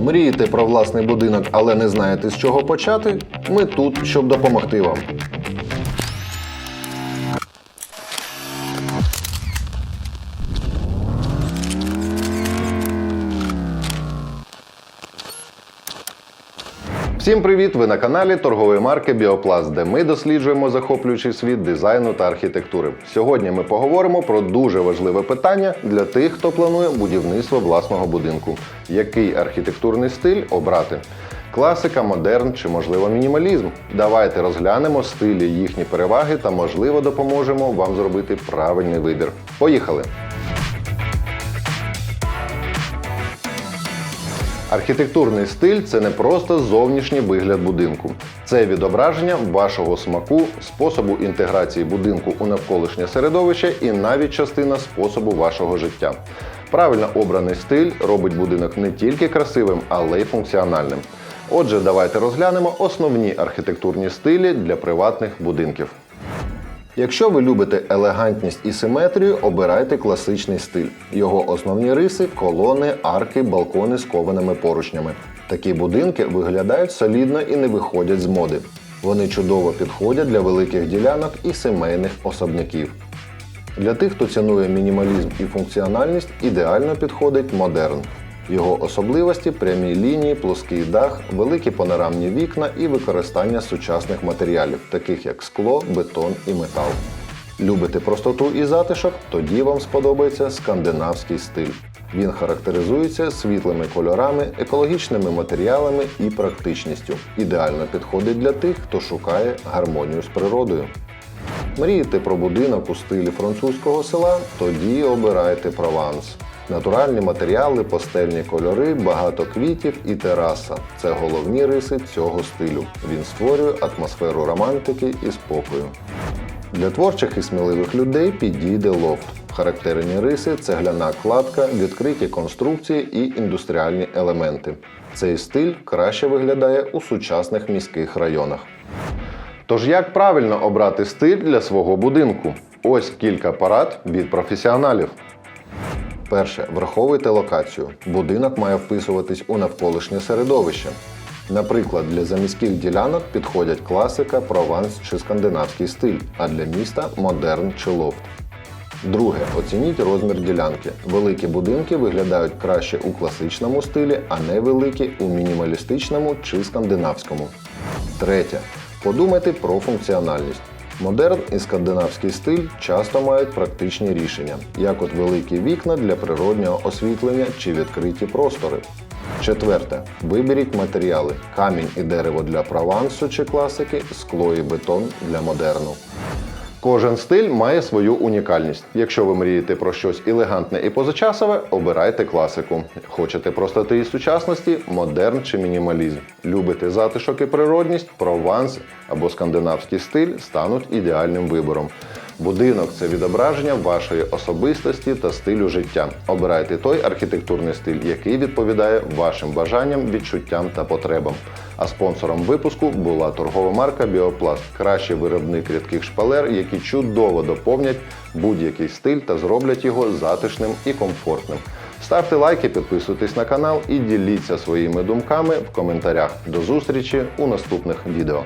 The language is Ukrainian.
Мрієте про власний будинок, але не знаєте з чого почати? Ми тут, щоб допомогти вам. Всім привіт! Ви на каналі торгової марки Біопласт, де ми досліджуємо захоплюючий світ дизайну та архітектури. Сьогодні ми поговоримо про дуже важливе питання для тих, хто планує будівництво власного будинку. Який архітектурний стиль обрати? Класика, модерн чи можливо мінімалізм? Давайте розглянемо стилі, їхні переваги та можливо допоможемо вам зробити правильний вибір. Поїхали! Архітектурний стиль це не просто зовнішній вигляд будинку, це відображення вашого смаку, способу інтеграції будинку у навколишнє середовище і навіть частина способу вашого життя. Правильно обраний стиль робить будинок не тільки красивим, але й функціональним. Отже, давайте розглянемо основні архітектурні стилі для приватних будинків. Якщо ви любите елегантність і симетрію, обирайте класичний стиль. Його основні риси колони, арки, балкони з кованими поручнями. Такі будинки виглядають солідно і не виходять з моди. Вони чудово підходять для великих ділянок і сімейних особняків. Для тих, хто цінує мінімалізм і функціональність, ідеально підходить модерн. Його особливості прямі лінії, плоский дах, великі панорамні вікна і використання сучасних матеріалів, таких як скло, бетон і метал. Любите простоту і затишок? Тоді вам сподобається скандинавський стиль. Він характеризується світлими кольорами, екологічними матеріалами і практичністю. Ідеально підходить для тих, хто шукає гармонію з природою. Мрієте про будинок у стилі французького села? Тоді обирайте прованс. Натуральні матеріали, пастельні кольори, багато квітів і тераса це головні риси цього стилю. Він створює атмосферу романтики і спокою. Для творчих і сміливих людей підійде лофт. Характерні риси, цегляна кладка, відкриті конструкції і індустріальні елементи. Цей стиль краще виглядає у сучасних міських районах. Тож як правильно обрати стиль для свого будинку? Ось кілька порад від професіоналів. Перше, враховуйте локацію. Будинок має вписуватись у навколишнє середовище. Наприклад, для заміських ділянок підходять класика, прованс чи скандинавський стиль, а для міста модерн чи лофт. Друге, оцініть розмір ділянки. Великі будинки виглядають краще у класичному стилі, а не великі у мінімалістичному чи скандинавському. Третє. Подумайте про функціональність. Модерн і скандинавський стиль часто мають практичні рішення, як от великі вікна для природнього освітлення чи відкриті простори. Четверте. Виберіть матеріали: камінь і дерево для провансу чи класики, скло і бетон для модерну. Кожен стиль має свою унікальність. Якщо ви мрієте про щось елегантне і позачасове, обирайте класику. Хочете простоти і сучасності, модерн чи мінімалізм. Любите затишок і природність, прованс або скандинавський стиль стануть ідеальним вибором. Будинок це відображення вашої особистості та стилю життя. Обирайте той архітектурний стиль, який відповідає вашим бажанням, відчуттям та потребам. А спонсором випуску була торгова марка Біопласт, кращий виробник рідких шпалер, які чудово доповнять будь-який стиль та зроблять його затишним і комфортним. Ставте лайки, підписуйтесь на канал і діліться своїми думками в коментарях. До зустрічі у наступних відео.